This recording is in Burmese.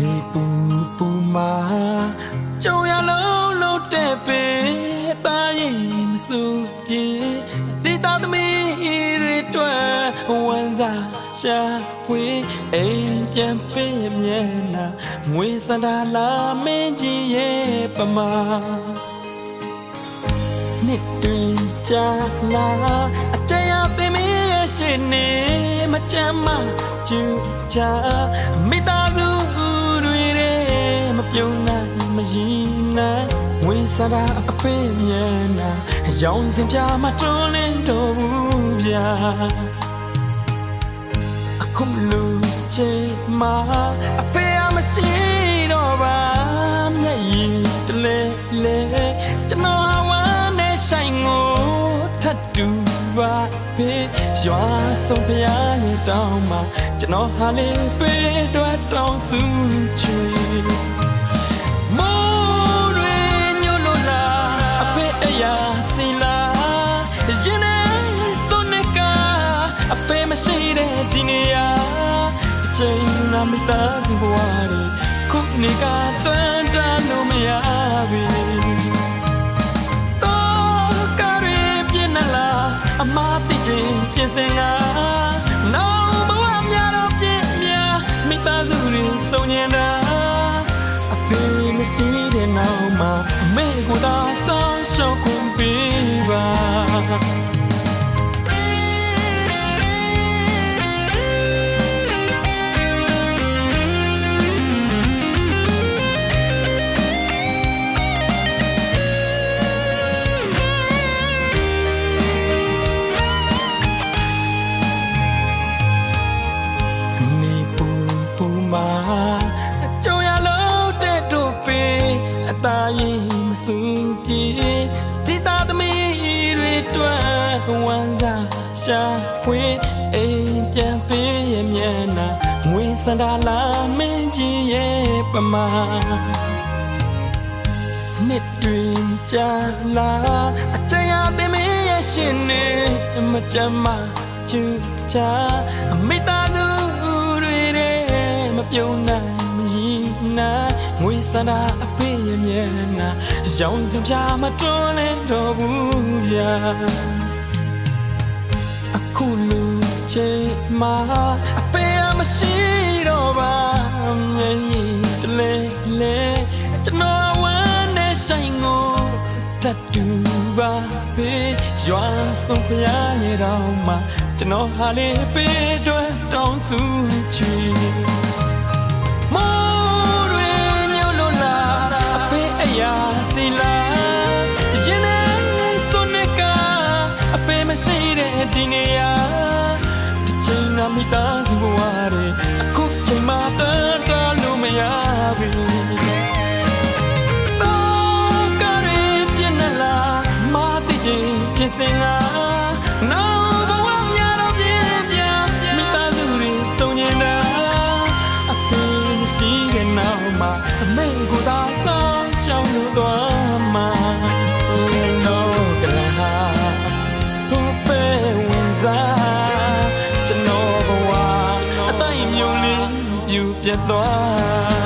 နေပူပူမာကြုံရလုံးလုံးတဲ့ပင်တာရင်မစူပြေဒီတာသမီးတွေတွေ့ဝန်စားရှာဖွေအိမ်ပြန်ပေးမျက်နှာငွေစန္ဒလာမင်းကြီးရဲ့ပမာနှစ်တွင်ကြာလာအကြံအသိမင်းရဲ့ရှင်နေမကြမ်းမကျူချာမိသား ပြုံးနိုင်မရည်နိုင်ဝေစရာအဖေးမျက်နှာရောင်စင်ပြမတွန်းလင်းတော့ဘူးဗျာအခုလူချေမှာအဖေအမရှိတော့ပါမျက်ရည်တလဲလဲကျွန်တော်ဝမ်းနဲ့ဆိုင်ကိုထတ်တူပါပေရွာဆုံးဖျားရဲ့တောင်းမှာကျွန်တော်ဟာလေးပေးတော့တောင်းစုချွေ န်နာမိသားစုဘဝတွေခုနေကတန်တန်လို့မရဘူးတော့ကားရပြင်းနလားအမတိချင်းကျင်စင်ကနောင်ဘဝများတော့ပြင်းများမိသားစုတွေစုံညင်တာအဖေမရှိတဲ့နောက်မှာအမေကိုသာဆောင်းရှောက် ရင်မစူပြေဒီသားသမီးတွေတွေ့ဝမ်းစားရှာဖွေအိမ်ပြန်ပေးရမျက်နှာငွေစန္ဒာလာမင်းကြီးရဲ့ပမာနှစ်တွေကြာလာအကြံအသိမင်းရဲ့ရှင်နေမကြမ်းမချူချာအမိသားစုတွေတဲ့မပြုံးနိုင်မရည်နိုင်ငွေစန္ဒာအဖေ ရဲ့မျက်နှာရောင်စင်ပြမတွန်းလဲတော့ဘူးဗျာအခုလူချေမှာအဖေအမရှိတော့ပါမျက်ရည်တလဲလဲကျွန်တော်ဝမ်းနဲ့ဆိုင်ကိုတတ်တူပါဖေးရွာဆုံးဖျားရဲ့တော့မှကျွန်တော်ဟာလေးပေးတော့တောင်းစုချွေ ဒီနေရာဒီချိန်ကမိသားစုဘဝတွေအခုချိန်မှတန်တလို့မရဘူးတော့ကားရပြင်းနလားမာတိချင်းဖြစ်စင်လားနောက်ဘဝများတော့ပြင်းပြမိသားစုတွေစုံညင်တာအဖေမရှိတဲ့နောက်မှာအမေကိုသာဆော စားကျွ